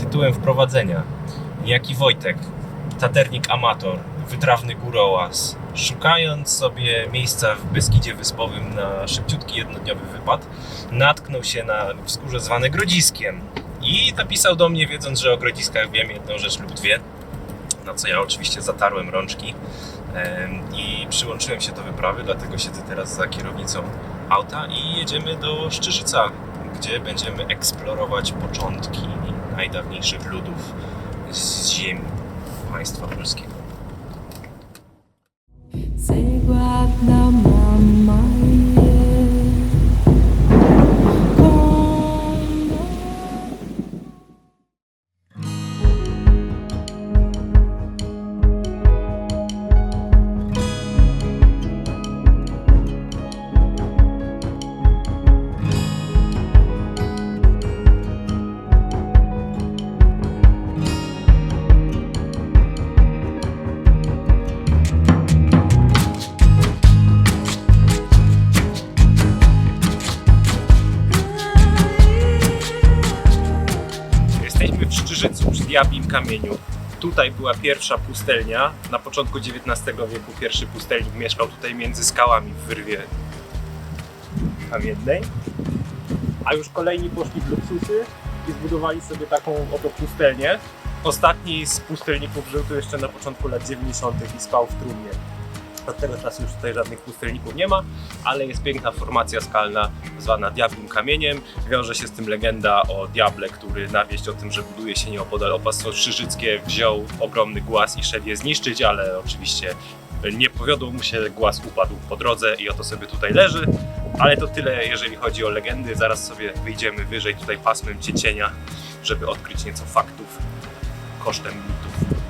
tytułem wprowadzenia. Niejaki Wojtek, taternik amator, wytrawny górołaz, szukając sobie miejsca w Beskidzie Wyspowym na szybciutki jednodniowy wypad, natknął się na wzgórze zwane Grodziskiem i napisał do mnie, wiedząc, że o Grodziskach wiem jedną rzecz lub dwie, na co ja oczywiście zatarłem rączki i przyłączyłem się do wyprawy, dlatego siedzę teraz za kierownicą auta i jedziemy do Szczyżyca, gdzie będziemy eksplorować początki najdawniejszych ludów z ziemi państwa polskiego. Kamieniu. Tutaj była pierwsza pustelnia. Na początku XIX wieku pierwszy pustelnik mieszkał tutaj między skałami w wyrwie kamiennej. A już kolejni poszli w luksusy i zbudowali sobie taką oto pustelnię. Ostatni z pustelników żył tu jeszcze na początku lat 90. i spał w trumnie. Od tego czasu już tutaj żadnych pustelników nie ma, ale jest piękna formacja skalna zwana Diablim Kamieniem. Wiąże się z tym legenda o diable, który na wieść o tym, że buduje się nieopodal opactwo Szczyżyckie, wziął ogromny głaz i szedł je zniszczyć, ale oczywiście nie powiodło mu się, głaz upadł po drodze i oto sobie tutaj leży. Ale to tyle, jeżeli chodzi o legendy. Zaraz sobie wyjdziemy wyżej tutaj pasmem ciecienia, żeby odkryć nieco faktów kosztem mitów.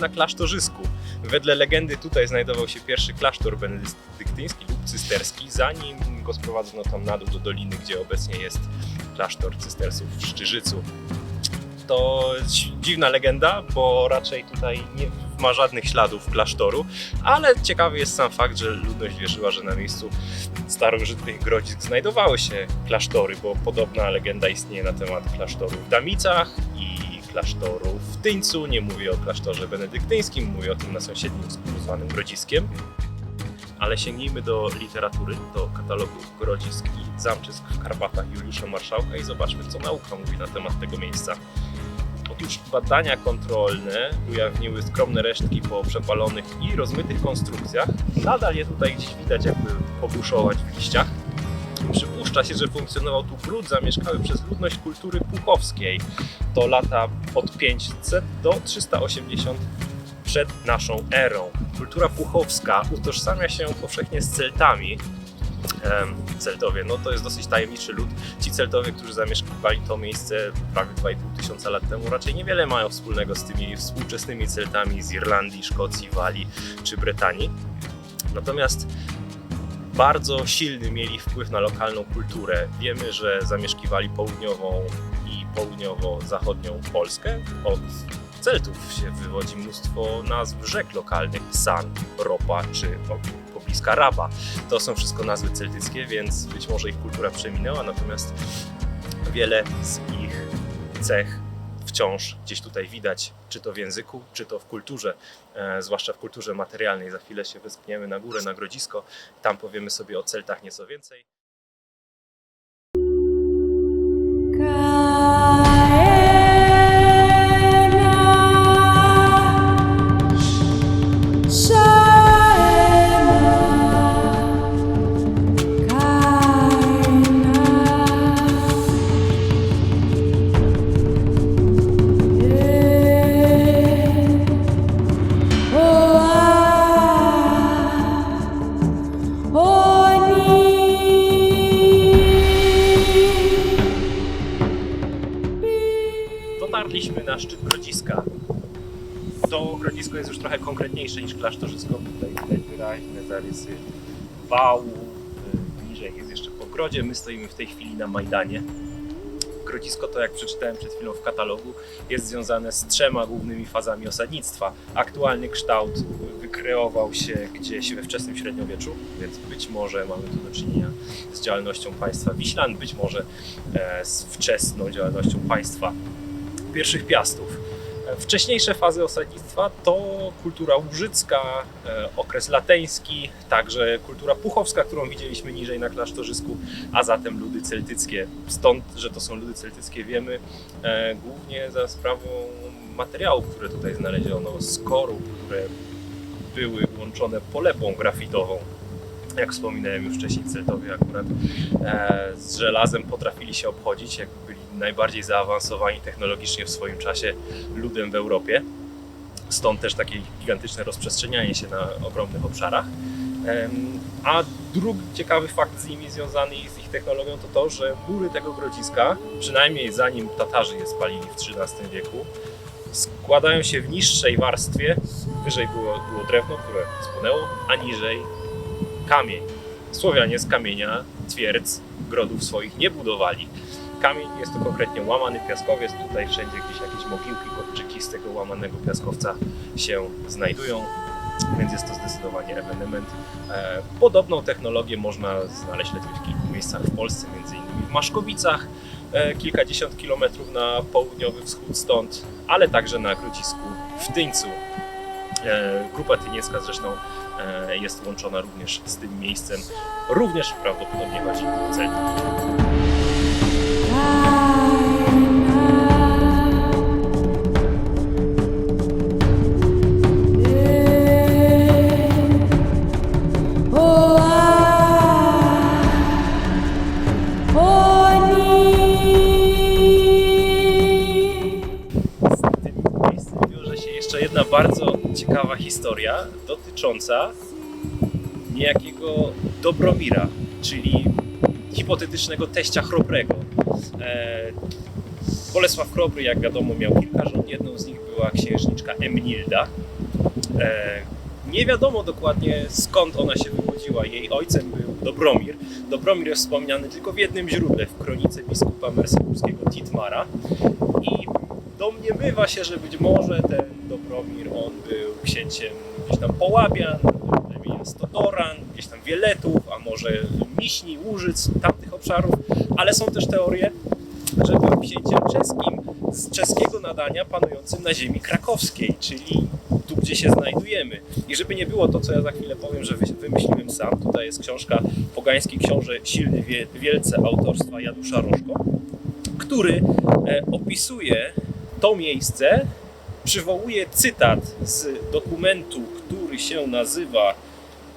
Na klasztorzysku. Wedle legendy tutaj znajdował się pierwszy klasztor benedyktyński lub cysterski, zanim go sprowadzono tam na dół do doliny, gdzie obecnie jest klasztor cystersów w Szczyżycu. To dziwna legenda, bo raczej tutaj nie ma żadnych śladów klasztoru, ale ciekawy jest sam fakt, że ludność wierzyła, że na miejscu starożytnych grodzisk znajdowały się klasztory, bo podobna legenda istnieje na temat klasztoru w Damicach klasztoru w Tyńcu. Nie mówię o klasztorze benedyktyńskim, mówię o tym na sąsiednim wzgórzu zwanym Grodziskiem. Ale sięgnijmy do literatury, do katalogu grodzisk i zamczysk w Karpatach Juliusza Marszałka i zobaczmy, co nauka mówi na temat tego miejsca. Otóż badania kontrolne ujawniły skromne resztki po przepalonych i rozmytych konstrukcjach. Nadal je tutaj gdzieś widać, jakby pobuszować w liściach. Się, że funkcjonował tu gród zamieszkały przez ludność kultury puchowskiej. To lata od 500 do 380 przed naszą erą. Kultura puchowska utożsamia się powszechnie z Celtami. Celtowie, no to jest dosyć tajemniczy lud. Ci Celtowie, którzy zamieszkiwali to miejsce prawie 2,5 tysiąca lat temu, raczej niewiele mają wspólnego z tymi współczesnymi Celtami z Irlandii, Szkocji, Walii czy Brytanii. Natomiast bardzo silny mieli wpływ na lokalną kulturę. Wiemy, że zamieszkiwali południową i południowo-zachodnią Polskę. Od Celtów się wywodzi mnóstwo nazw rzek lokalnych, San, Ropa czy pobliska Raba. To są wszystko nazwy celtyckie, więc być może ich kultura przeminęła, natomiast wiele z ich cech wciąż gdzieś tutaj widać, czy to w języku, czy to w kulturze, e, zwłaszcza w kulturze materialnej. Za chwilę się wyspniemy na górę, na grodzisko, tam powiemy sobie o Celtach nieco więcej. Konkretniejsze niż klasztorzysko. Tutaj widać wyraźne zarysy wału. Y, Niżej jest jeszcze pogrodzie. My stoimy w tej chwili na Majdanie. Grodzisko to, jak przeczytałem przed chwilą w katalogu, jest związane z trzema głównymi fazami osadnictwa. Aktualny kształt wykreował się gdzieś we wczesnym średniowieczu, więc być może mamy tu do czynienia z działalnością państwa Wiślan, być może e, z wczesną działalnością państwa pierwszych piastów. Wcześniejsze fazy osadnictwa to kultura łużycka, e, okres lateński, także kultura puchowska, którą widzieliśmy niżej na klasztorzysku, a zatem ludy celtyckie. Stąd, że to są ludy celtyckie wiemy e, głównie za sprawą materiałów, które tutaj znaleziono, z korów, które były łączone polepą grafitową. Jak wspominałem już wcześniej, Celtowie akurat e, z żelazem potrafili się obchodzić, jakby byli najbardziej zaawansowani technologicznie w swoim czasie ludem w Europie. Stąd też takie gigantyczne rozprzestrzenianie się na ogromnych obszarach. A drugi ciekawy fakt z nimi związany z ich technologią to to, że mury tego grodziska, przynajmniej zanim Tatarzy je spalili w XIII wieku, składają się w niższej warstwie. Wyżej było, było drewno, które spłonęło, a niżej kamień. Słowianie z kamienia twierdz, grodów swoich nie budowali. Kamień jest to konkretnie łamany piaskowiec. Tutaj wszędzie gdzieś jakieś mogiłki, kopczyki z tego łamanego piaskowca się znajdują, więc jest to zdecydowanie ewenement. E, Podobną technologię można znaleźć ledwie w kilku miejscach w Polsce, innymi w Maszkowicach, e, kilkadziesiąt kilometrów na południowy wschód stąd, ale także na Grodzisku w Tyńcu. E, Grupa tyniecka zresztą jest łączona również z tym miejscem. Również prawdopodobnie chodzi o. bardzo ciekawa historia dotycząca niejakiego Dobromira, czyli hipotetycznego teścia Chrobrego. E, Bolesław Chrobry, jak wiadomo, miał kilka żon. Jedną z nich była księżniczka Emnilda. E, nie wiadomo dokładnie skąd ona się wywodziła. Jej ojcem był Dobromir. Dobromir jest wspomniany tylko w jednym źródle, w kronice biskupa merseburskiego Titmara. Domniemywa się, że być może ten Dobromir, on był księciem gdzieś tam Połabian, plemienia Stodoran, gdzieś tam Wieletów, a może Miśni, Łużyc, tamtych obszarów, ale są też teorie, że był księciem czeskim z czeskiego nadania panującym na ziemi krakowskiej, czyli tu, gdzie się znajdujemy. I żeby nie było to, co ja za chwilę powiem, że wy- wymyśliłem sam, tutaj jest książka Pogański Książę Silny Wie- Wielce autorstwa Janusza Rożko, który e, opisuje to miejsce, przywołuje cytat z dokumentu, który się nazywa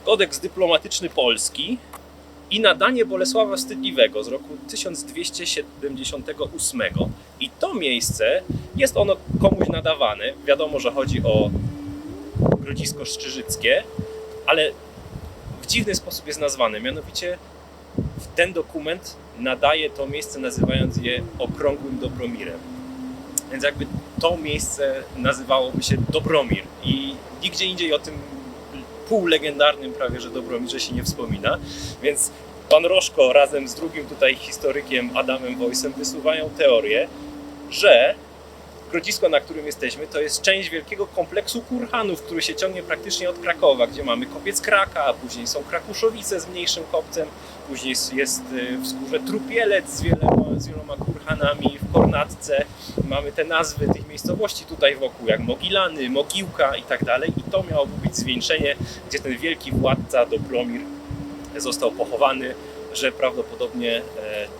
Kodeks Dyplomatyczny Polski i nadanie Bolesława Wstydliwego z roku 1278. I to miejsce jest ono komuś nadawane. Wiadomo, że chodzi o Grodzisko Szczyżyckie, ale w dziwny sposób jest nazwane. Mianowicie ten dokument nadaje to miejsce, nazywając je Okrągłym Dobromirem. Więc jakby to miejsce nazywałoby się Dobromir i nigdzie indziej o tym półlegendarnym prawie, że Dobromirze się nie wspomina. Więc pan Rożko razem z drugim tutaj historykiem Adamem Wojsem wysuwają teorię, że Grodzisko, na którym jesteśmy, to jest część wielkiego kompleksu kurhanów, który się ciągnie praktycznie od Krakowa, gdzie mamy kopiec Kraka, a później są Krakuszowice z mniejszym kopcem, później jest y, w skórze Trupielec z wieloma, z wieloma kurhanami, w Kornatce mamy te nazwy tych miejscowości tutaj wokół, jak Mogilany, Mogiłka i tak dalej i to miałoby być zwieńczenie, gdzie ten wielki władca Dobromir został pochowany, że prawdopodobnie e,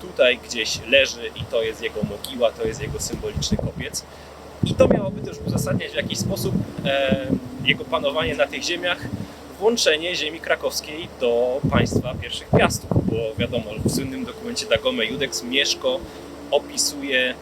tutaj gdzieś leży i to jest jego mogiła, to jest jego symboliczny kopiec. I to miałoby też uzasadniać w jakiś sposób e, jego panowanie na tych ziemiach, włączenie ziemi krakowskiej do państwa pierwszych piastów, bo wiadomo, w słynnym dokumencie Dagome Judex Mieszko opisuje,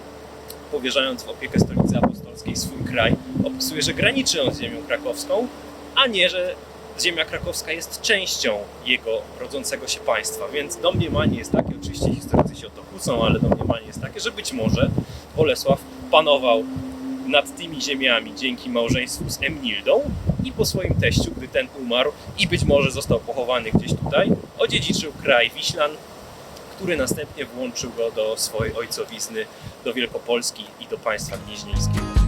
powierzając w opiekę stolicy apostolskiej swój kraj, opisuje, że graniczy on z ziemią krakowską, a nie, że ziemia krakowska jest częścią jego rodzącego się państwa. Więc domniemanie jest takie, oczywiście historycy się o to kłócą, ale domniemanie jest takie, że być może Bolesław panował nad tymi ziemiami dzięki małżeństwu z Emildą i po swoim teściu, gdy ten umarł i być może został pochowany gdzieś tutaj, odziedziczył kraj Wiślan, który następnie włączył go do swojej ojcowizny, do Wielkopolski i do państwa gnieźnieńskiego.